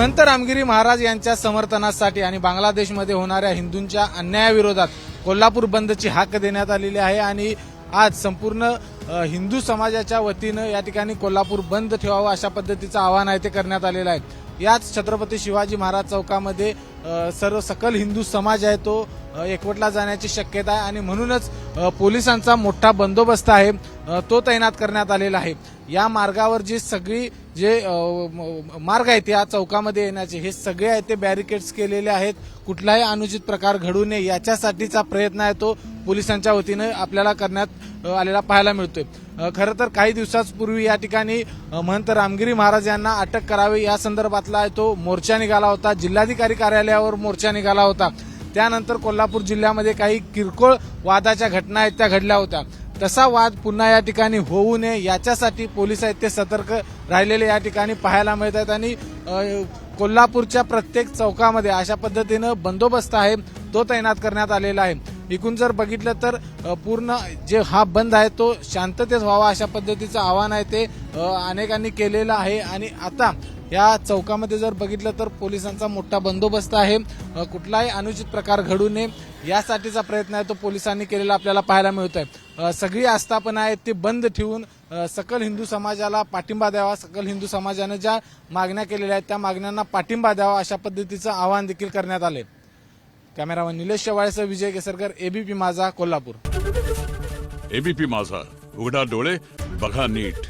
संत रामगिरी महाराज यांच्या समर्थनासाठी आणि बांगलादेशमध्ये होणाऱ्या हिंदूंच्या अन्यायाविरोधात कोल्हापूर बंदची हाक देण्यात आलेली आहे आणि आज संपूर्ण हिंदू समाजाच्या वतीनं या ठिकाणी कोल्हापूर बंद ठेवावं अशा पद्धतीचं आवाहन आहे ते करण्यात आलेलं आहे. याच छत्रपती शिवाजी महाराज चौकामध्ये सर्व सकल हिंदू समाज आहे तो एकवटला जाण्याची शक्यता आहे आणि म्हणूनच पोलिसांचा मोठा बंदोबस्त आहे तो तैनात करण्यात आलेला आहे. या मार्गावर जी सगळी जे मार्ग आहेत या चौकामध्ये येण्याचे हे सगळे आहेत ते बॅरिकेड्स केलेले आहेत. कुठलाही अनुचित प्रकार घडू नये याच्यासाठीचा प्रयत्न आहे तो पोलिसांच्या वतीनं आपल्याला करण्यात आलेला पाहायला मिळतोय. खरं तर काही दिवसांपूर्वी या ठिकाणी महंत रामगिरी महाराज यांना अटक करावी या संदर्भातला आहे तो मोर्चा निघाला होता. जिल्हाधिकारी कार्यालयावर मोर्चा निघाला होता. त्यानंतर कोल्हापूर जिल्ह्यामध्ये काही किरकोळ वादाच्या घटना आहेत त्या घडल्या होत्या. तसा वाद पुन्हा या ठिकाणी होऊ नये याच्यासाठी पोलीस आहेत ते सतर्क राहिलेले या ठिकाणी पाहायला मिळत आहेत आणि कोल्हापूरच्या प्रत्येक चौकामध्ये अशा पद्धतीनं बंदोबस्त आहे तो तैनात करण्यात आलेला आहे. एकूण जर बघितलं तर पूर्ण जे हा बंद आहे तो शांततेत व्हावा अशा पद्धतीचं आवाहन आहे ते अनेकांनी केलेलं आहे. आणि आता या चौकामध्ये जर बघितलं तर पोलिसांचा मोठा बंदोबस्त आहे. कुठलाही अनुचित प्रकार घडू नये यासाठीचा प्रयत्न आहे तो पोलिसांनी केलेला आपल्याला पाहायला मिळत आहे सगळी आस्थापना आहेत ती बंद ठेवून सकल हिंदू समाजाला पाठिंबा द्यावा सकल हिंदू समाजानं ज्या मागण्या केलेल्या आहेत त्या मागण्यांना पाठिंबा द्यावा अशा पद्धतीचं आवाहन देखील करण्यात आले कॅमेरामन निलेश शेवाळेसह विजय केसरकर एबीपी माझा कोल्हापूर. एबीपी माझा उघडा डोळे बघा नीट.